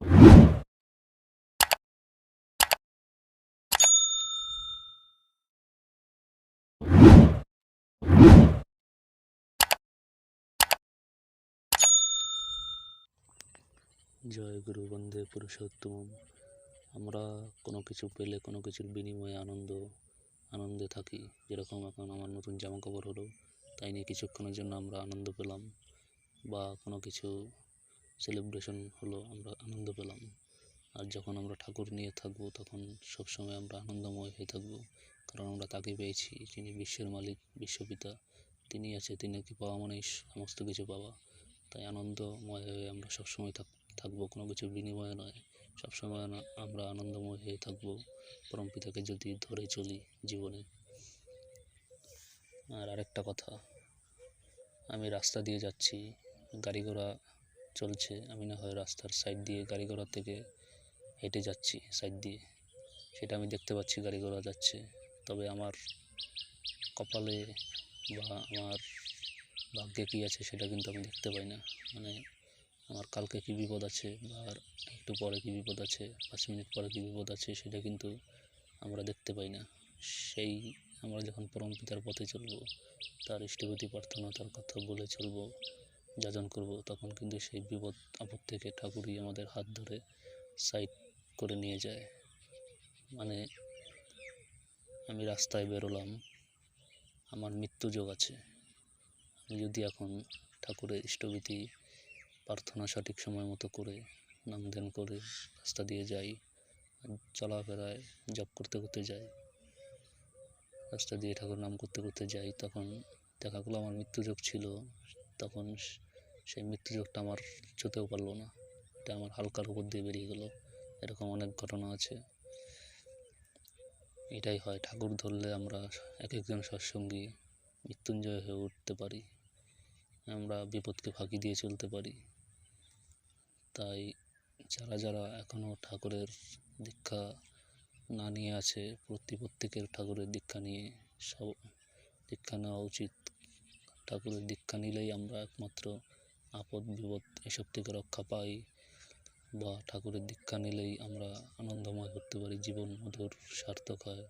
জয় গুরু, বন্দে পুরুষোত্তম আমরা কোনো কিছু পেলে, কোনো কিছুর বিনিময়ে আনন্দ, আনন্দে থাকি। যেরকম এখন আমার নতুন জামা কাপড় হলো, তাই নিয়ে কিছুক্ষণের জন্য আমরা আনন্দ পেলাম। বা কোনো কিছু সেলিব্রেশন হলো, আমরা আনন্দ পেলাম। আর যখন আমরা ঠাকুর নিয়ে থাকব, তখন সবসময় আমরা আনন্দময় হয়ে থাকব। কারণ আমরা তাকে পেয়েছি, যিনি বিশ্বের মালিক, বিশ্বপিতা। তিনি আছে, তিনি কি পাওয়া মানেই সমস্ত কিছু পাওয়া। তাই আনন্দময় হয়ে আমরা সবসময় থাক, থাকব, কোনো কিছু বিনিময়ে নয়। সবসময় আমরা আনন্দময় হয়ে থাকব, পরম পিতাকে যদি ধরে চলি জীবনে। আর আরেকটা কথা, আমি রাস্তা দিয়ে যাচ্ছি, গাড়ি ঘোড়া চলছে। আমি না হয় রাস্তার সাইড দিয়ে গাড়ি ঘোড়া থেকে হেঁটে যাচ্ছি সাইড দিয়ে। সেটা আমি দেখতে পাচ্ছি গাড়ি ঘোড়া যাচ্ছে। তবে আমার কপালে বা আমার ভাগ্যে কী আছে সেটা কিন্তু আমি দেখতে পাই না। মানে আমার কালকে কী বিপদ আছে বা একটু পরে কী বিপদ আছে, পাঁচ মিনিট পরে কী বিপদ আছে সেটা কিন্তু আমরা দেখতে পাই না। সেই আমরা যখন পরম পিতার পথে চলবো, তার ইষ্টভূতি প্রার্থনা, তার কথা বলে চলবো যাজন করব, তখন কিন্তু সেই বিপদ, আপদ থেকে ঠাকুরই আমাদের হাত ধরে সাইড করে নিয়ে যায়। মানে আমি রাস্তায় বেরোলাম, আমার মৃত্যু যোগ আছে। আমি যদি এখন ঠাকুরের ইষ্টভীতি, প্রার্থনা সঠিক সময় মতো করে নাম ধ্যান করে রাস্তা দিয়ে যাই চলাফেরায় জব করতে করতে যাই, রাস্তা দিয়ে ঠাকুর নাম করতে করতে যাই, তখন দেখা গেলো আমার মৃত্যুযোগ ছিল, তখন সেই মৃত্যুযোগটা আমার যেতেও পারল না। এটা আমার হালকার উপর দিয়ে বেরিয়ে গেলো। এরকম অনেক ঘটনা আছে। এটাই হয়। ঠাকুর ধরলে আমরা এক একজন সৎসঙ্গী মৃত্যুঞ্জয় হয়ে উঠতে পারি। আমরা বিপদকে ফাঁকি দিয়ে চলতে পারি। তাই যারা যারা এখনও ঠাকুরের দীক্ষা না নিয়ে আছে, প্রতি প্রত্যেকের ঠাকুরের দীক্ষা নিয়ে সব দীক্ষা নেওয়া উচিত। ঠাকুরের দীক্ষা নিলেই আমরা একমাত্র আপদ বিপদ এসব থেকে রক্ষা পাই বা ঠাকুরের দীক্ষা নিলেই আমরা আনন্দময় করতে পারি, জীবন মধুর, সার্থক হয়।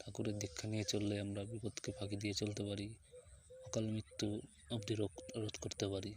ঠাকুরের দীক্ষা নিয়ে চললে আমরা বিপদকে ফাঁকি দিয়ে চলতে পারি, অকাল মৃত্যু অবধি রোধ করতে পারি।